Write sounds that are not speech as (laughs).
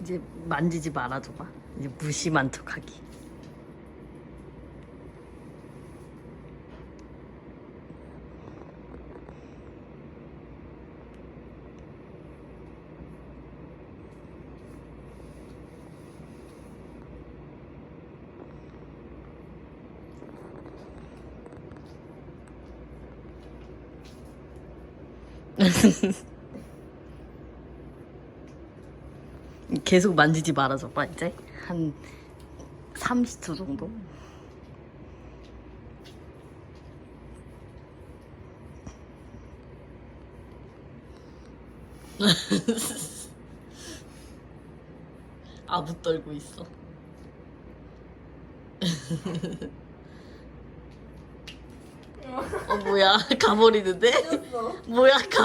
이제 만지지 말아줘봐. 이제 무심한 척하기. (laughs) 계속 만지지 말아줘봐 이제 한 30초 정도. (laughs) 아부 떨고 있어. (laughs) 어 뭐야 (laughs) 가버리는데? 뭐야 가.